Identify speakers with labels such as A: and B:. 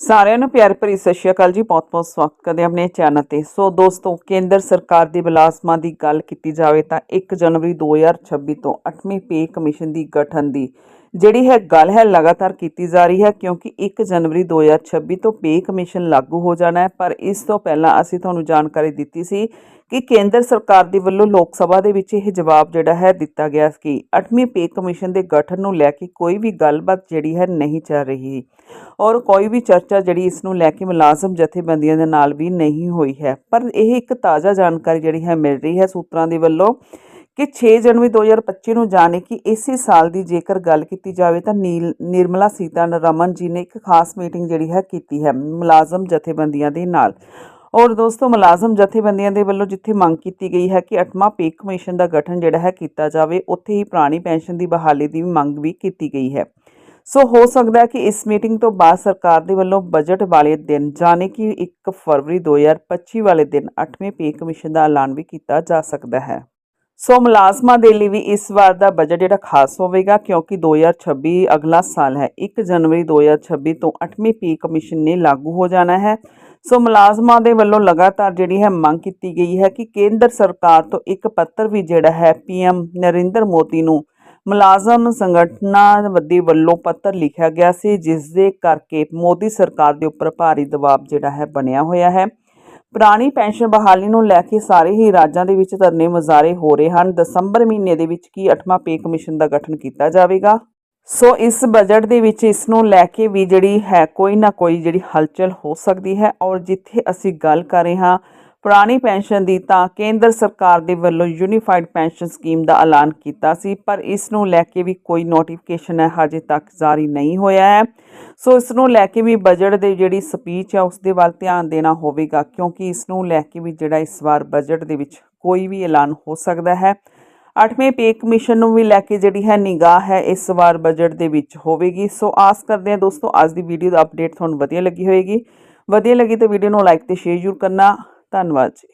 A: ਸਾਰਿਆਂ ਨੂੰ ਪਿਆਰ ਭਰੀ ਸਤਿ ਸ਼੍ਰੀ ਅਕਾਲ ਜੀ। ਬਹੁਤ-ਬਹੁਤ ਸਵਾਗਤ ਕਰਦੇ ਆਪਣੇ ਚੈਨਲ ਤੇ। ਸੋ ਦੋਸਤੋ, ਕੇਂਦਰ ਸਰਕਾਰ ਦੀ ਬਲਾਸਮਾਂ ਦੀ ਗੱਲ ਕੀਤੀ ਜਾਵੇ ਤਾਂ 1 ਜਨਵਰੀ 2026 ਤੋਂ 8ਵੀਂ ਪੇ ਕਮਿਸ਼ਨ ਦੀ ਗਠਨ ਦੀ ਜਿਹੜੀ ਹੈ ਗੱਲ ਹੈ, ਲਗਾਤਾਰ ਕੀਤੀ ਜਾ ਰਹੀ ਹੈ ਕਿਉਂਕਿ 1 ਜਨਵਰੀ 2026 ਤੋਂ ਪੇ ਕਮਿਸ਼ਨ ਲਾਗੂ ਹੋ ਜਾਣਾ ਹੈ। ਪਰ ਇਸ ਤੋਂ ਪਹਿਲਾਂ ਅਸੀਂ ਤੁਹਾਨੂੰ ਜਾਣਕਾਰੀ ਦਿੱਤੀ ਸੀ ਕਿ ਕੇਂਦਰ ਸਰਕਾਰ ਦੇ ਵੱਲੋਂ ਲੋਕ ਸਭਾ ਦੇ ਵਿੱਚ ਇਹ ਜਵਾਬ ਜਿਹੜਾ ਹੈ ਦਿੱਤਾ ਗਿਆ ਕਿ 8ਵੀਂ ਪੇ ਕਮਿਸ਼ਨ ਦੇ ਗਠਨ ਨੂੰ ਲੈ ਕੇ ਕੋਈ ਵੀ ਗੱਲਬਾਤ ਜਿਹੜੀ ਹੈ ਨਹੀਂ ਚੱਲ ਰਹੀ ਔਰ ਕੋਈ ਵੀ ਚਰਚਾ ਜਿਹੜੀ ਇਸ ਨੂੰ ਲੈ ਕੇ ਮੁਲਾਜ਼ਮ ਜਥੇਬੰਦੀਆਂ ਦੇ ਨਾਲ ਵੀ ਨਹੀਂ ਹੋਈ ਹੈ। ਪਰ ਇਹ ਇੱਕ ਤਾਜ਼ਾ ਜਾਣਕਾਰੀ ਜਿਹੜੀ ਹੈ ਮਿਲ ਰਹੀ ਹੈ ਸੂਤਰਾਂ ਦੇ ਵੱਲੋਂ ਕਿ 6 ਜਨਵਰੀ 2025 ਨੂੰ ਜਾਣੇ ਕਿ ਇਸੇ ਸਾਲ ਦੀ ਜੇਕਰ ਗੱਲ ਕੀਤੀ ਜਾਵੇ ਤਾਂ ਨੀਲ, ਨਿਰਮਲਾ ਸੀਤਾਰਮਨ ਜੀ ਨੇ ਇੱਕ ਖਾਸ ਮੀਟਿੰਗ ਜਿਹੜੀ ਹੈ ਕੀਤੀ ਹੈ ਮੁਲਾਜ਼ਮ ਜਥੇਬੰਦੀਆਂ ਦੇ ਨਾਲ। ਔਰ ਦੋਸਤੋ, ਮੁਲਾਜ਼ਮ ਜਥੇਬੰਦੀਆਂ ਦੇ ਵੱਲੋਂ ਜਿੱਥੇ ਮੰਗ ਕੀਤੀ ਗਈ ਹੈ ਕਿ 8ਵਾਂ ਪੇ ਕਮਿਸ਼ਨ ਦਾ ਗਠਨ ਜਿਹੜਾ ਹੈ ਕੀਤਾ ਜਾਵੇ, ਉੱਥੇ ਹੀ ਪੁਰਾਣੀ ਪੈਨਸ਼ਨ ਦੀ ਬਹਾਲੀ ਦੀ ਵੀ ਮੰਗ ਵੀ ਕੀਤੀ ਗਈ ਹੈ। ਸੋ ਹੋ ਸਕਦਾ ਹੈ ਕਿ ਇਸ ਮੀਟਿੰਗ ਤੋਂ ਬਾਅਦ ਸਰਕਾਰ ਦੇ ਵੱਲੋਂ ਬਜਟ ਵਾਲੇ ਦਿਨ ਜਾਣੇ ਕਿ 1 ਫਰਵਰੀ 2025 ਵਾਲੇ ਦਿਨ 8ਵੇਂ ਪੇ ਕਮਿਸ਼ਨ ਦਾ ਐਲਾਨ ਵੀ ਕੀਤਾ ਜਾ ਸਕਦਾ ਹੈ। ਸੋ ਮੁਲਾਜ਼ਮਾਂ ਦੇ ਲਈ ਵੀ ਇਸ ਵਾਰ ਦਾ ਬਜਟ ਜਿਹੜਾ ਖਾਸ ਹੋਵੇਗਾ, ਕਿਉਂਕਿ 2026 ਅਗਲਾ ਸਾਲ ਹੈ। 1 ਜਨਵਰੀ 2026 ਤੋਂ 8ਵੀਂ ਪੇ ਕਮਿਸ਼ਨ ਨੇ ਲਾਗੂ ਹੋ ਜਾਣਾ ਹੈ। ਸੋ ਮੁਲਾਜ਼ਮਾਂ ਦੇ ਵੱਲੋਂ ਲਗਾਤਾਰ ਜਿਹੜੀ ਹੈ ਮੰਗ ਕੀਤੀ ਗਈ ਹੈ ਕਿ ਕੇਂਦਰ ਸਰਕਾਰ ਤੋਂ ਇੱਕ ਪੱਤਰ ਵੀ ਜਿਹੜਾ ਹੈ ਪੀਐਮ ਨਰਿੰਦਰ ਮੋਦੀ ਨੂੰ ਮੁਲਾਜ਼ਮ ਸੰਗਠਨਾਂ ਦੇ ਵੱਲੋਂ ਪੱਤਰ ਲਿਖਿਆ ਗਿਆ ਸੀ, ਜਿਸ ਦੇ ਕਰਕੇ ਮੋਦੀ ਸਰਕਾਰ ਦੇ ਉੱਪਰ ਭਾਰੀ ਦਬਾਅ ਜਿਹੜਾ ਹੈ ਬਣਿਆ ਹੋਇਆ ਹੈ। ਪੁਰਾਣੀ ਪੈਨਸ਼ਨ ਬਹਾਲੀ ਨੂੰ ਲੈ ਕੇ ਸਾਰੇ ਹੀ ਰਾਜਾਂ ਦੇ ਵਿੱਚ ਧਰਨੇ ਮੁਜ਼ਾਹਰੇ ਹੋ ਰਹੇ ਹਨ। ਦਸੰਬਰ ਮਹੀਨੇ ਦੇ ਵਿੱਚ ਕੀ 8ਵਾਂ ਪੇ ਕਮਿਸ਼ਨ ਦਾ ਗਠਨ ਕੀਤਾ ਜਾਵੇਗਾ? ਸੋ ਇਸ ਬਜਟ ਦੇ ਵਿੱਚ ਇਸ ਨੂੰ ਲੈ ਕੇ ਵੀ ਜਿਹੜੀ ਹੈ ਕੋਈ ਨਾ ਕੋਈ ਜਿਹੜੀ ਹਲਚਲ ਹੋ ਸਕਦੀ ਹੈ ਔਰ ਜਿੱਥੇ ਅਸੀਂ ਗੱਲ ਕਰ ਰਹੇ ਹਾਂ ਪੁਰਾਣੀ ਪੈਨਸ਼ਨ ਦੀ ਤਾਂ ਕੇਂਦਰ ਸਰਕਾਰ ਦੇ ਵੱਲੋਂ ਯੂਨੀਫਾਈਡ ਪੈਨਸ਼ਨ ਸਕੀਮ ਦਾ ਐਲਾਨ ਕੀਤਾ ਸੀ, ਪਰ ਇਸ ਨੂੰ ਲੈ ਕੇ ਵੀ ਕੋਈ ਨੋਟੀਫਿਕੇਸ਼ਨ ਹੈ ਹਜੇ ਤੱਕ ਜਾਰੀ ਨਹੀਂ ਹੋਇਆ ਹੈ। ਸੋ ਇਸ ਨੂੰ ਲੈ ਕੇ ਵੀ ਬਜਟ ਦੇ ਜਿਹੜੀ ਸਪੀਚ ਹੈ ਉਸ ਦੇ ਵੱਲ ਧਿਆਨ ਦੇਣਾ ਹੋਵੇਗਾ ਕਿਉਂਕਿ ਇਸ ਨੂੰ ਲੈ ਕੇ ਵੀ ਜਿਹੜਾ ਇਸ ਵਾਰ ਬਜਟ ਦੇ ਵਿੱਚ ਕੋਈ ਵੀ ਐਲਾਨ ਹੋ ਸਕਦਾ ਹੈ। 8ਵੇਂ ਪੇ ਕਮਿਸ਼ਨ ਨੂੰ ਵੀ ਲੈ ਕੇ ਜਿਹੜੀ ਹੈ ਨਿਗਾਹ ਹੈ ਇਸ ਵਾਰ ਬਜਟ ਦੇ ਵਿੱਚ ਹੋਵੇਗੀ। ਸੋ ਆਸ ਕਰਦੇ ਹਾਂ ਦੋਸਤੋ, ਅੱਜ ਦੀ ਵੀਡੀਓ ਦਾ ਅਪਡੇਟ ਤੁਹਾਨੂੰ ਵਧੀਆ ਲੱਗੀ ਹੋਵੇਗੀ ਵਧੀਆ ਲੱਗੀ ਤਾਂ ਵੀਡੀਓ ਨੂੰ ਲਾਈਕ ਤੇ ਸ਼ੇਅਰ ਜ਼ਰੂਰ ਕਰਨਾ। ਧੰਨਵਾਦ ਜੀ।